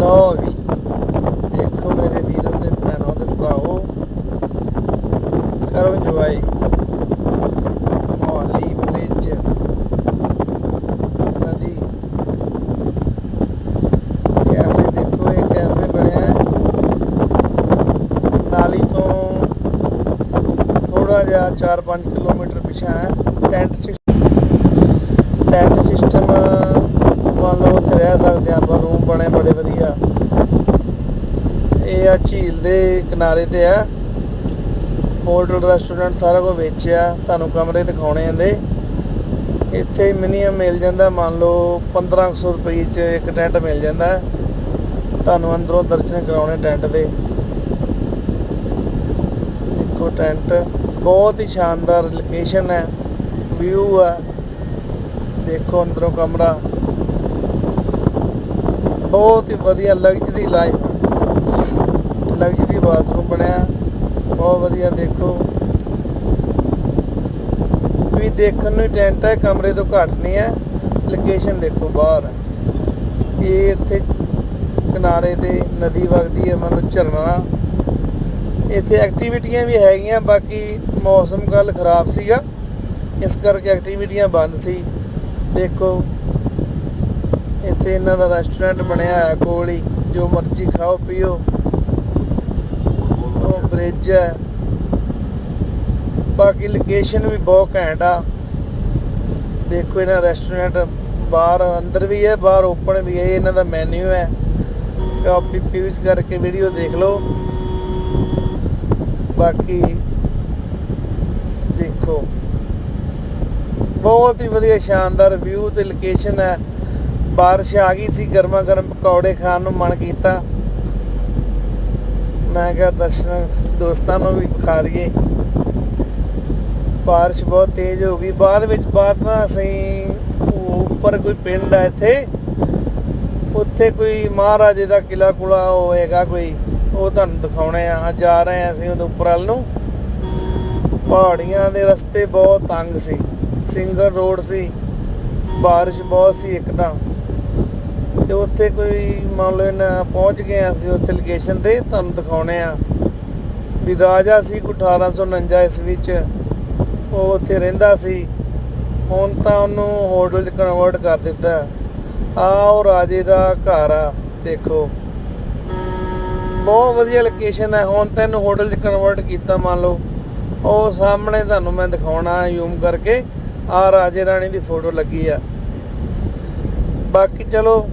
ਲਓ ਵੀ ਦੇਖੋ ਮੇਰੇ ਵੀਰੋ ਤੇ ਭੈਣੋ ਤੇ ਭਰਾਓ ਕਰੋ ਇੰਜੋਏ ਮੋਹਾਲੀ ਬ੍ਰਿਜ ਨਦੀ। ਕੈਫੇ ਦੇਖੋ, ਇਹ ਕੈਫੇ ਬਣਿਆ। ਹੈ। ਨਾਲੀ ਤੋਂ ਥੋੜਾ ਜਿਹਾ 4-5 ਕਿਲੋਮੀਟਰ ਪਿਛਾ ਹੈ। ਟੈਂਟ ਸਿਸਟਮ ਟੈਂਟ ਸਿਸਟਮ ਮੰਨ ਲਓ ਉੱਥੇ ਰਹਿ ਸਕਦੇ ਹਾਂ ਆਪਾਂ ਰੂਮ ਬਣੇ ਬੜੇ ਵਧੀਆ ਇਹ ਆ, ਝੀਲ ਦੇ ਕਿਨਾਰੇ ਤੇ ਆ। ਹੋਟਲ ਰੈਸਟੋਰੈਂਟ ਸਾਰਾ ਕੁਝ ਵੇਚਿਆ ਤੁਹਾਨੂੰ ਕਮਰੇ ਦਿਖਾਉਣੇ ਆਂਦੇ ਇੱਥੇ ਮਿਨੀਮਮ ਮਿਲ ਜਾਂਦਾ, ਮੰਨ ਲਓ 1500 ਰੁਪਏ ਚ ਇੱਕ ਟੈਂਟ ਮਿਲ ਜਾਂਦਾ। ਤੁਹਾਨੂੰ ਅੰਦਰੋਂ ਦਰਸ਼ਨ ਕਰਾਉਣੇ ਟੈਂਟ ਦੇ। ਦੇਖੋ ਟੈਂਟ ਬਹੁਤ ਹੀ ਸ਼ਾਨਦਾਰ ਲੋਕੇਸ਼ਨ ਹੈ। ਵਿਊ ਆ। ਦੇਖੋ ਅੰਦਰੋਂ ਕਮਰਾ। ਬਹੁਤ ਹੀ ਵਧੀਆ ਲਗਜ਼ਰੀ ਲਾਈਫ ਲਗਜ਼ਰੀ ਬਾਥਰੂਮ ਬਣਿਆ। ਬਹੁਤ ਵਧੀਆ ਦੇਖੋ। ਵੀ ਦੇਖਣ ਨੂੰ ਹੀ ਟੈਂਟ ਹੈ ਕਮਰੇ ਤੋਂ ਘੱਟ ਨਹੀਂ ਹੈ। ਲੋਕੇਸ਼ਨ ਦੇਖੋ ਬਾਹਰ। ਇਹ ਇੱਥੇ ਕਿਨਾਰੇ ਤੇ ਨਦੀ ਵਗਦੀ ਹੈ ਮਤਲਬ ਝਰਨਾ। ਇੱਥੇ ਐਕਟੀਵਿਟੀਆਂ ਵੀ ਹੈਗੀਆਂ, ਬਾਕੀ ਮੌਸਮ ਕੱਲ ਖਰਾਬ ਸੀਗਾ। ਇਸ ਕਰਕੇ ਐਕਟੀਵਿਟੀਆਂ ਬੰਦ ਸੀ। ਦੇਖੋ, ਇੱਥੇ ਇਹਨਾਂ ਦਾ ਰੈਸਟੋਰੈਂਟ ਬਣਿਆ ਹੈ ਕੋਲ ਹੀ। ਜੋ ਮਰਜ਼ੀ ਖਾਓ, ਪੀਓ। ਬ੍ਰਿਜ ਹੈ। ਬਾਕੀ ਲੋਕੇਸ਼ਨ ਵੀ ਬਹੁਤ ਘੈਂਟ ਆ। ਦੇਖੋ ਇਹਨਾਂ ਰੈਸਟੋਰੈਂਟ ਬਾਹਰ, ਅੰਦਰ ਵੀ ਹੈ, ਬਾਹਰ ਓਪਨ ਵੀ ਹੈ, ਇਹਨਾਂ ਦਾ ਮੈਨੂ ਹੈ। ਕਾਪੀ ਪਿਊਜ਼ ਕਰਕੇ ਵੀਡੀਓ ਦੇਖ ਲਓ। ਬਾਕੀ ਦੇਖੋ। ਬਹੁਤ ਹੀ ਵਧੀਆ ਸ਼ਾਨਦਾਰ ਵਿਊ ਤੇ ਲੋਕੇਸ਼ਨ ਹੈ। ਬਾਰਿਸ਼ ਆ ਗਈ ਸੀ ਗਰਮਾ ਗਰਮ ਪਕੌੜੇ ਖਾਣ ਨੂੰ ਮਨ ਕੀਤਾ। ਮੈਂ ਕਿਹਾ ਦਰਸ਼ਨ, ਦੋਸਤਾਂ ਨੂੰ ਵੀ ਖਾ ਲਈਏ। ਬਾਰਿਸ਼ ਬਹੁਤ ਤੇਜ਼ ਹੋ ਗਈ। ਬਾਅਦ ਵਿੱਚ, ਬਾਅਦ ਨਾ ਅਸੀਂ ਉੱਪਰ ਕੋਈ ਪਿੰਡ ਆ ਇੱਥੇ। ਉੱਥੇ ਕੋਈ ਮਹਾਰਾਜੇ ਦਾ ਕਿਲਾ ਕੁਲਾ ਹੋਏਗਾ ਕੋਈ, ਉਹ ਤੁਹਾਨੂੰ ਦਿਖਾਉਣੇ ਆ। ਜਾ ਰਹੇ ਆ ਅਸੀਂ ਉਹਦੇ ਉੱਪਰ ਵੱਲ ਨੂੰ। ਪਹਾੜੀਆਂ ਦੇ ਰਸਤੇ ਬਹੁਤ ਤੰਗ ਸੀ। ਸਿੰਗਲ ਰੋਡ ਸੀ। ਬਾਰਿਸ਼ ਬਹੁਤ ਸੀ ਇੱਕ ਤਾਂ। ਤੇ ਉੱਥੇ ਕੋਈ ਮੰਨ ਲਓ ਨਾ ਪਹੁੰਚ ਗਏ ਹਾਂ ਅਸੀਂ ਉੱਥੇ ਲੋਕੇਸ਼ਨ ਤੇ, ਤੁਹਾਨੂੰ ਦਿਖਾਉਣੇ ਆ ਵੀ ਰਾਜਾ ਸੀ ਕੋਈ 1849 ਇਸ ਵਿੱਚ, ਉਹ ਉੱਥੇ ਰਹਿੰਦਾ ਸੀ। ਹੁਣ ਤਾਂ ਉਹਨੂੰ ਹੋਟਲ 'ਚ ਕਨਵਰਟ ਕਰ ਦਿੱਤਾ। ਆ ਉਹ ਰਾਜੇ ਦਾ ਘਰ ਆ, ਦੇਖੋ। ਬਹੁਤ ਵਧੀਆ ਲੋਕੇਸ਼ਨ ਹੈ। ਹੁਣ ਤਾਂ ਇਹਨੂੰ ਹੋਟਲ 'ਚ ਕਨਵਰਟ ਕੀਤਾ, ਮੰਨ ਲਓ। ਉਹ ਸਾਹਮਣੇ ਤੁਹਾਨੂੰ ਮੈਂ ਦਿਖਾਉਣਾ ਜ਼ੂਮ ਕਰਕੇ। ਆ ਰਾਜੇ ਰਾਣੀ ਦੀ ਫੋਟੋ ਲੱਗੀ ਆ। ਬਾਕੀ ਚਲੋ